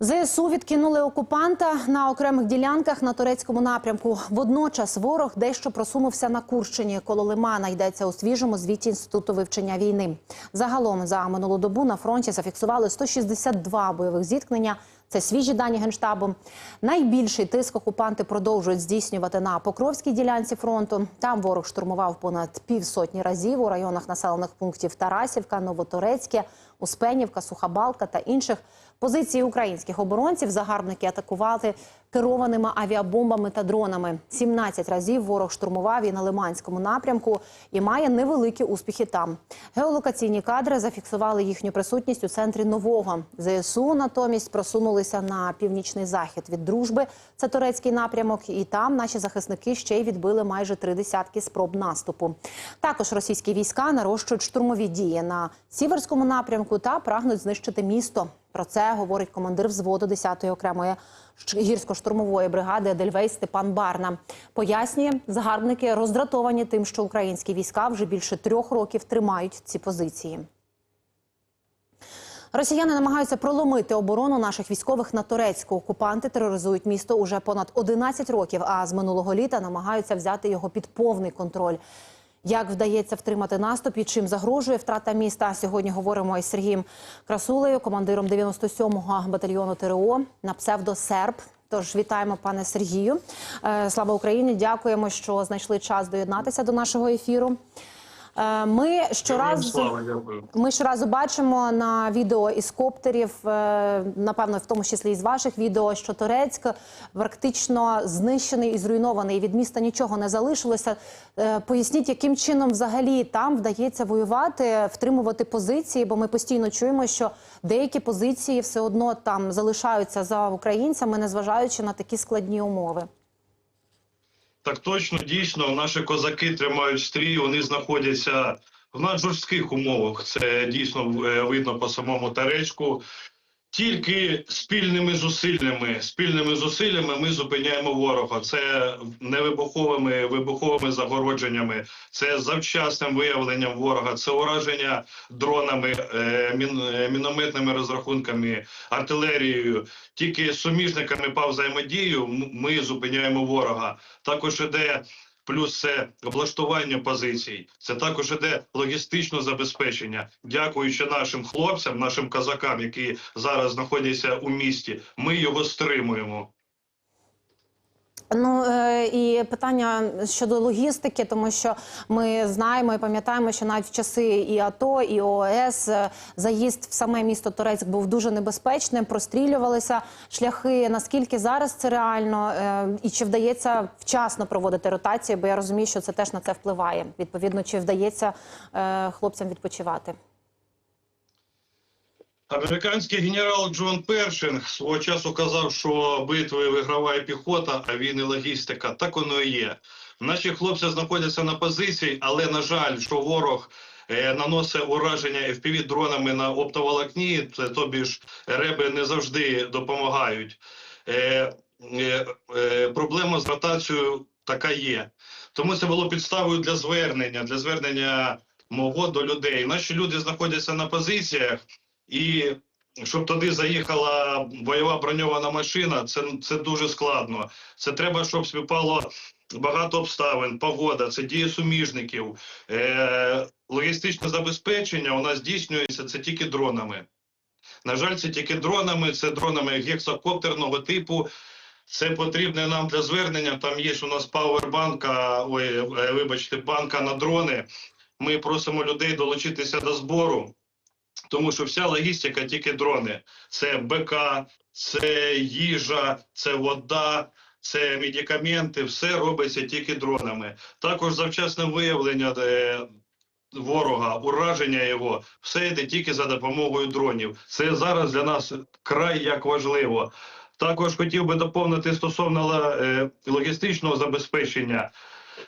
ЗСУ відкинули окупанта на окремих ділянках на турецькому напрямку. Водночас ворог дещо просунувся на Курщині. Коло Лимана йдеться у свіжому звіті інституту вивчення війни. Загалом за минулу добу на фронті зафіксували 162 бойових зіткнення. Це свіжі дані генштабу. Найбільший тиск окупанти продовжують здійснювати на Покровській ділянці фронту. Там ворог штурмував понад півсотні разів у районах населених пунктів Тарасівка, Новоторецьке, Успенівка, Сухабалка та інших. Позиції українських оборонців загарбники атакували керованими авіабомбами та дронами. 17 разів ворог штурмував і на Лиманському напрямку і має невеликі успіхи там. Геолокаційні кадри зафіксували їхню присутність у центрі нового. ЗСУ натомість просунулися на північний захід від дружби. Це турецький напрямок, і там наші захисники ще й відбили майже три десятки спроб наступу. Також російські війська нарощують штурмові дії на сіверському напрямку та прагнуть знищити місто. Про це говорить командир взводу 10-ї окремої гірсько-штурмової бригади Едельвейс Степан Барна. Пояснює, загарбники роздратовані тим, що українські війська вже більше трьох років тримають ці позиції. Росіяни намагаються проломити оборону наших військових на Турецьку. Окупанти тероризують місто уже понад 11 років, а з минулого літа намагаються взяти його під повний контроль. Як вдається втримати наступ і чим загрожує втрата міста? Сьогодні говоримо із Сергієм Красулею, командиром 97-го батальйону ТРО на псевдо Серб. Тож вітаємо, пане Сергію. Е, Слава Україні! Дякуємо, що знайшли час доєднатися до нашого ефіру. Е, Ми щоразу ми щоразу бачимо на відео із коптерів, е, напевно, в тому числі із ваших відео, що Турецьк практично знищений і зруйнований. Від міста нічого не залишилося. Е, Поясніть, яким чином взагалі там вдається воювати, втримувати позиції, бо ми постійно чуємо, що деякі позиції все одно там залишаються за українцями, незважаючи на такі складні умови. Так точно, дійсно, наші козаки тримають стрій, вони знаходяться в наджорстких умовах. Це дійсно е, видно по самому Таречку. Тільки спільними зусиллями, спільними зусиллями ми зупиняємо ворога. Це невибуховими вибуховими вибуховими загородженнями, це завчасним виявленням ворога, це ураження дронами, е, е, мінометними розрахунками, артилерією. Тільки суміжниками по взаємодію ми зупиняємо ворога. Також іде. Плюс це облаштування позицій, це також іде логістичне забезпечення. Дякуючи нашим хлопцям, нашим казакам, які зараз знаходяться у місті, ми його стримуємо. Ну е, і питання щодо логістики, тому що ми знаємо і пам'ятаємо, що навіть в часи і АТО, і ООС е, заїзд в саме місто Турецьк був дуже небезпечним. Прострілювалися шляхи. Наскільки зараз це реально, е, і чи вдається вчасно проводити ротації? Бо я розумію, що це теж на це впливає. Відповідно, чи вдається хлопцям відпочивати? Американський генерал Джон Першинг свого часу казав, що битви виграває піхота, а війни логістика. Так воно і є. Наші хлопці знаходяться на позиції, але на жаль, що ворог е, наносить ураження fpv дронами на оптоволокні, це тобі ж реби не завжди допомагають. Е, е, е, проблема з ротацією така є. Тому це було підставою для звернення, для звернення мого до людей. Наші люди знаходяться на позиціях. І щоб туди заїхала бойова броньована машина, це, це дуже складно. Це треба, щоб співпало багато обставин, погода, це дії суміжників. Е, логістичне забезпечення у нас здійснюється це тільки дронами. На жаль, це тільки дронами, це дронами гексакоптерного типу. Це потрібне нам для звернення. Там є у нас пауербанка, ой, е, вибачте, банка на дрони. Ми просимо людей долучитися до збору. Тому що вся логістика тільки дрони. Це БК, це їжа, це вода, це медикаменти. Все робиться тільки дронами. Також завчасне виявлення е, ворога, ураження його, все йде тільки за допомогою дронів. Це зараз для нас край як важливо. Також хотів би доповнити стосовно е, логістичного забезпечення.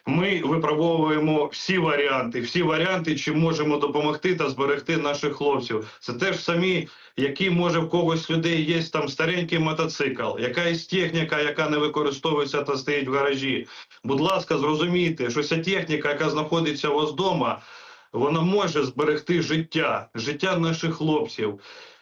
Ми випробовуємо всі варіанти, всі варіанти, чим можемо допомогти та зберегти наших хлопців. Це теж самі, які може в когось людей є там старенький мотоцикл, якась техніка, яка не використовується та стоїть в гаражі. Будь ласка, зрозумійте, що ця техніка, яка знаходиться у вас вдома, вона може зберегти життя, життя наших хлопців.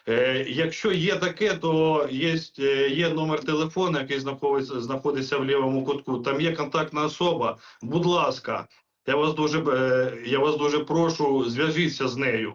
Е, якщо є таке, то є, е, є номер телефону, який знаходиться, знаходиться в лівому кутку. Там є контактна особа. Будь ласка, я вас дуже, е, я вас дуже прошу, зв'яжіться з нею.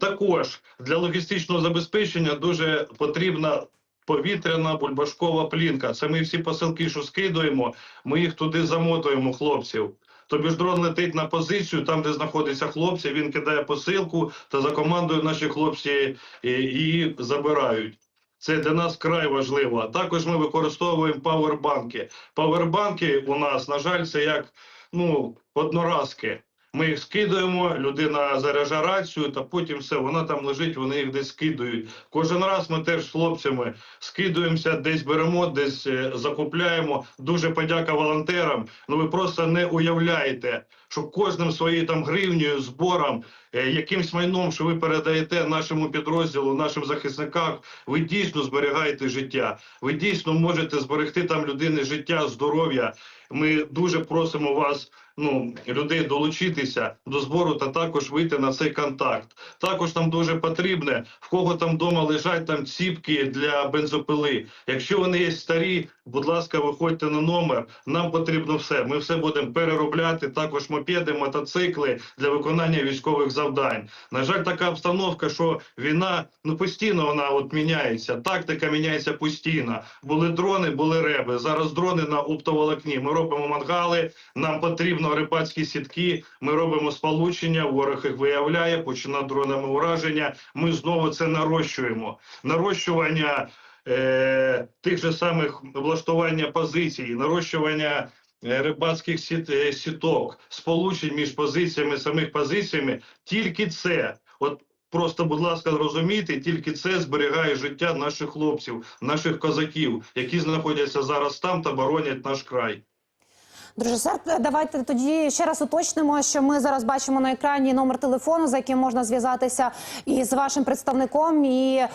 Також для логістичного забезпечення дуже потрібна повітряна бульбашкова плінка. Це ми всі посилки, що скидуємо, ми їх туди замотуємо, хлопців. Тобі ж дрон летить на позицію, там, де знаходяться хлопці, він кидає посилку та за командою наші хлопці е, її забирають. Це для нас край важливо. Також ми використовуємо павербанки. Павербанки у нас, на жаль, це як ну, одноразки. Ми їх скидуємо, людина заряджає рацію, та потім все, вона там лежить, вони їх десь скидують. Кожен раз ми теж з хлопцями скидуємося, десь беремо, десь е, закупляємо. Дуже подяка волонтерам. Ну ви просто не уявляєте, що кожним своєю там гривнею, збором, е, якимсь майном, що ви передаєте нашому підрозділу, нашим захисникам, ви дійсно зберігаєте життя. Ви дійсно можете зберегти там людини життя, здоров'я. Ми дуже просимо вас, ну людей долучитися до збору та також вийти на цей контакт. Також нам дуже потрібне, в кого там вдома лежать там ціпки для бензопили. Якщо вони є старі, будь ласка, виходьте на номер. Нам потрібно все. Ми все будемо переробляти. Також мопеди, мотоцикли для виконання військових завдань. На жаль, така обстановка, що війна ну постійно вона от міняється. Тактика міняється постійно. Були дрони, були реби. Зараз дрони на оптоволокні. Ми робимо мангали. Нам потрібно рибацькі сітки. Ми робимо сполучення. Ворог їх виявляє, починає дронами ураження. Ми знову це нарощуємо. Нарощування е, тих же самих влаштування позицій, нарощування. е, Рибацьких сіт, е, сіток, сполучень між позиціями, самих позиціями, тільки це, от просто, будь ласка, зрозумійте, тільки це зберігає життя наших хлопців, наших козаків, які знаходяться зараз там та боронять наш край. Друже Серп, давайте тоді ще раз уточнимо, що ми зараз бачимо на екрані номер телефону, за яким можна зв'язатися із вашим представником і е,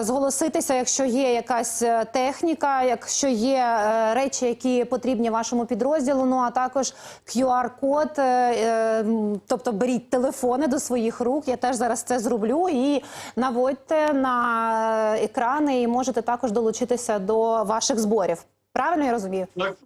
зголоситися, якщо є якась е, техніка, якщо є е, речі, які потрібні вашому підрозділу. Ну а також QR-код. Е, е, тобто беріть телефони до своїх рук. Я теж зараз це зроблю і наводьте на е, екрани, і можете також долучитися до ваших зборів. Правильно я розумію? Так,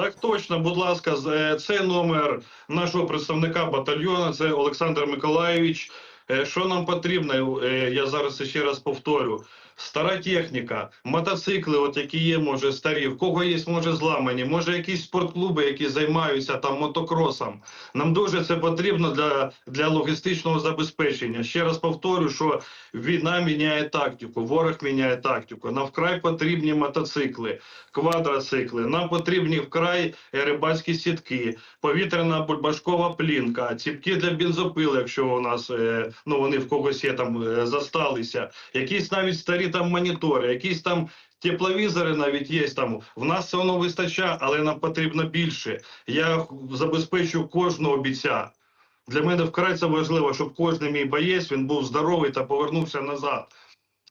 так точно, будь ласка, е, це номер нашого представника батальйону, це Олександр Миколаєвич. Е, Що нам потрібно? Е, Я зараз ще раз повторю. Стара техніка, мотоцикли, от які є, може старі, в кого є, може зламані, може якісь спортклуби, які займаються там мотокросом. Нам дуже це потрібно для, для логістичного забезпечення. Ще раз повторю, що війна міняє тактику, ворог міняє тактику. Нам вкрай потрібні мотоцикли, квадроцикли. Нам потрібні вкрай рибацькі сітки, повітряна бульбашкова плінка, ціпки для бензопил, якщо у нас е, ну вони в когось є там е, засталися, якісь навіть старі там монітори, якісь там. Тепловізори навіть є там. В нас це воно вистачає, але нам потрібно більше. Я забезпечу кожного бійця. Для мене вкрай це важливо, щоб кожен мій боєць він був здоровий та повернувся назад.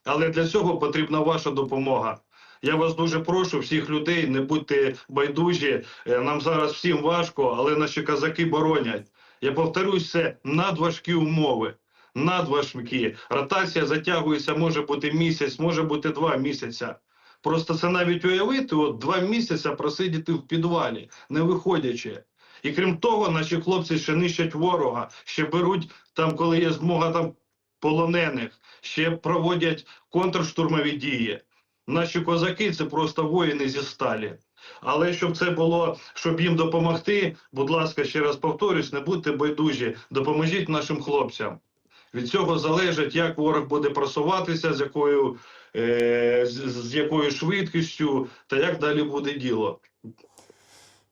Але для цього потрібна ваша допомога. Я вас дуже прошу, всіх людей, не будьте байдужі. Е, Нам зараз всім важко, але наші козаки боронять. Я повторюсь, це надважкі умови. Надважкі. Ротація затягується, може бути місяць, може бути два місяця. Просто це навіть уявити, от два місяці просидіти в підвалі, не виходячи. І крім того, наші хлопці ще нищать ворога, ще беруть там, коли є змога там полонених, ще проводять контрштурмові дії. Наші козаки це просто воїни зі сталі. Але щоб це було, щоб їм допомогти, будь ласка, ще раз повторюсь, не будьте байдужі, допоможіть нашим хлопцям. Від цього залежить, як ворог буде просуватися, з якою, е, з, з якою швидкістю та як далі буде діло.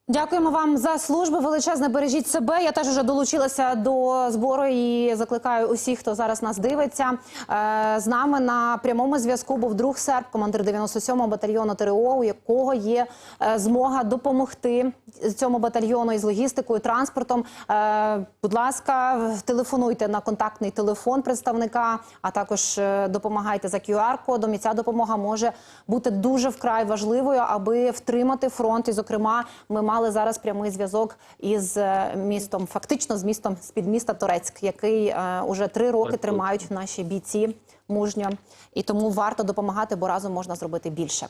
Дякуємо вам за службу. Величезне бережіть себе. Я теж вже долучилася до збору і закликаю усіх, хто зараз нас дивиться. Е, З нами на прямому зв'язку був друг серб, командир 97-го батальйону ТРО, у якого є е, змога допомогти цьому батальйону із логістикою, транспортом. Е, Будь ласка, телефонуйте на контактний телефон представника, а також допомагайте за QR-кодом. І ця допомога може бути дуже вкрай важливою, аби втримати фронт. І, зокрема, ми маємо мали зараз прямий зв'язок із е, містом, фактично з містом з під міста Торецьк, який е, уже три роки Так, тримають наші бійці мужньо, і тому варто допомагати, бо разом можна зробити більше.